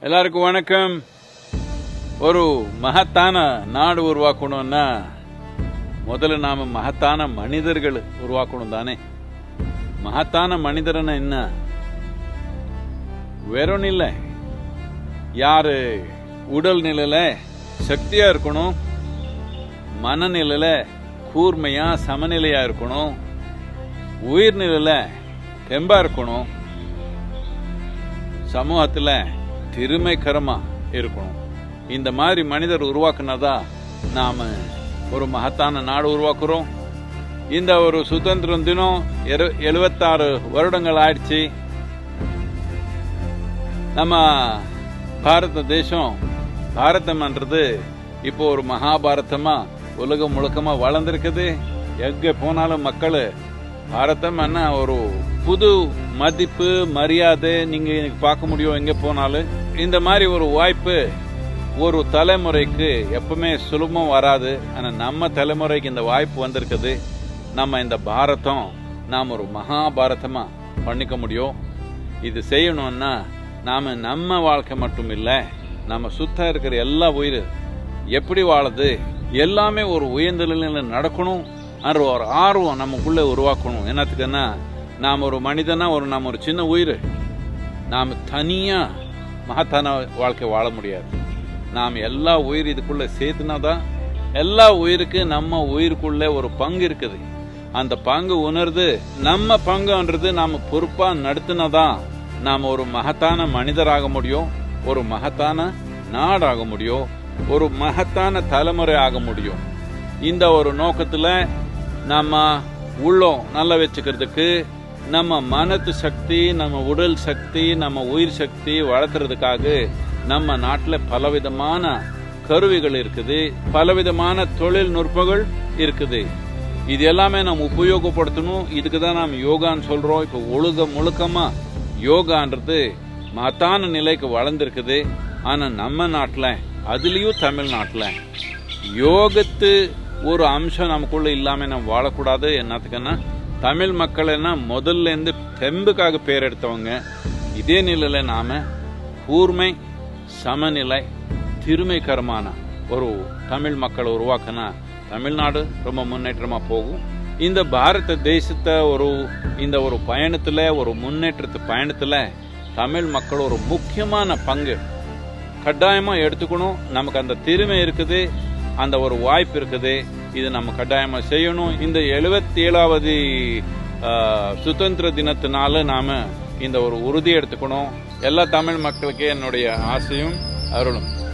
எல்லாருக்கும் வணக்கம். ஒரு மகத்தான நாடு உருவாக்கணும்னா முதல்ல நாம மகத்தான மனிதர்கள் உருவாக்கணும் தானே. மகத்தான மனிதர்னா என்ன? வெறும் இல்லை. யாரு உடல் நிலையில சக்தியா இருக்கணும் மனநிலையில கூர்மையா சமநிலையா இருக்கணும் உயிர் நிலையில தெம்பா இருக்கணும் சமூகத்துல திறமைகரமாக இருக்கணும். இந்த மாதிரி மனிதர் உருவாக்குனதா நாம் ஒரு மகத்தான நாடு உருவாக்குறோம். இந்த ஒரு சுதந்திரம் தினம் இரு- 76 வருடங்கள் ஆயிடுச்சு. நம்ம பாரத தேசம் பாரதம்ன்றது இப்போ ஒரு மகாபாரதமா உலகம் முழுக்கமாக வளர்ந்துருக்குது. எங்கே போனாலும் மக்கள் பாரதம் என்ன ஒரு புது மதிப்பு மரியாதை நீங்க எனக்கு பார்க்க முடியும் எங்க போனாலும் இந்த மாதிரி ஒரு வாய்ப்பு ஒரு தலைமுறைக்கு எப்பவுமே சுலபம் வராது. ஆனால் நம்ம தலைமுறைக்கு இந்த வாய்ப்பு வந்திருக்குது. நம்ம இந்த பாரதம் நாம் ஒரு மகாபாரதமா பண்ணிக்க முடியும். இது செய்யணும்னா நாம நம்ம வாழ்க்கை மட்டும் இல்லை நம்ம சுத்த இருக்கிற எல்லா உயிர் எப்படி வாழுது எல்லாமே ஒரு உயர்ந்த நிலையில் நடக்கணும் ஒரு ஆர்வம் நமக்குள்ளே உருவாக்கணும். என்னத்துக்குன்னா நாம் ஒரு மனிதனாக ஒரு நாம் ஒரு சின்ன உயிர். நாம் தனியாக மகத்தான வாழ்க்கை வாழ முடியாது. நாம் எல்லா உயிர் இதுக்குள்ளே சேர்த்துனா தான் எல்லா உயிருக்கு நம்ம உயிருக்குள்ளே ஒரு பங்கு இருக்குது. அந்த பங்கு உணர்ந்து நம்ம பங்குன்றது நாம் பொறுப்பாக நடத்தினா தான் நாம் ஒரு மகத்தான மனிதராக முடியும் ஒரு மகத்தான நாடாக முடியும் ஒரு மகத்தான தலைமுறை ஆக முடியும். இந்த ஒரு நோக்கத்தில் நம்ம உள்ளம் நல்லா வச்சுக்கிறதுக்கு நம்ம மனத்து சக்தி நம்ம உடல் சக்தி நம்ம உயிர் சக்தி வளர்த்துறதுக்காக நம்ம நாட்டில் பலவிதமான கருவிகள் இருக்குது பலவிதமான தொழில்நுட்பங்கள் இருக்குது. இது எல்லாமே நம்ம உபயோகப்படுத்தணும். இதுக்கு தான் நாம் யோகான்னு சொல்கிறோம் இப்போ ஒழுக முழுக்கமாக யோகான்றது மகத்தான நிலைக்கு வளர்ந்துருக்குது. ஆனால் நம்ம நாட்டில் அதுலேயும் தமிழ்நாட்டில் யோகத்து ஒரு அம்சம் நமக்குள்ளே இல்லாமல் நம்ம வாழக்கூடாது. என்னத்துக்குன்னா தமிழ் மக்கள்னா முதல்ல இருந்து தெம்புக்காக பேர் எடுத்தவங்க. இதே நிலையில நாம கூர்மை சமநிலை திறமைக்கரமான ஒரு தமிழ் மக்களை உருவாக்கினா தமிழ்நாடு ரொம்ப முன்னேற்றமா போகும். இந்த பாரத தேசத்தை ஒரு இந்த ஒரு பயணத்துல ஒரு முன்னேற்றத்து பயணத்துல தமிழ் மக்கள் ஒரு முக்கியமான பங்கு. கட்டாயமா எடுத்துக்கணும். நமக்கு அந்த திறமை இருக்குது அந்த ஒரு வாய்ப்பு இருக்குது. இது நம்ம கட்டாயமாக செய்யணும். இந்த எழுபத்தி ஏழாவது சுதந்திர தினத்தினால நாம இந்த ஒரு உறுதி எடுத்துக்கணும். எல்லா தமிழ் மக்களுக்கு என்னுடைய ஆசையும் அருளும்.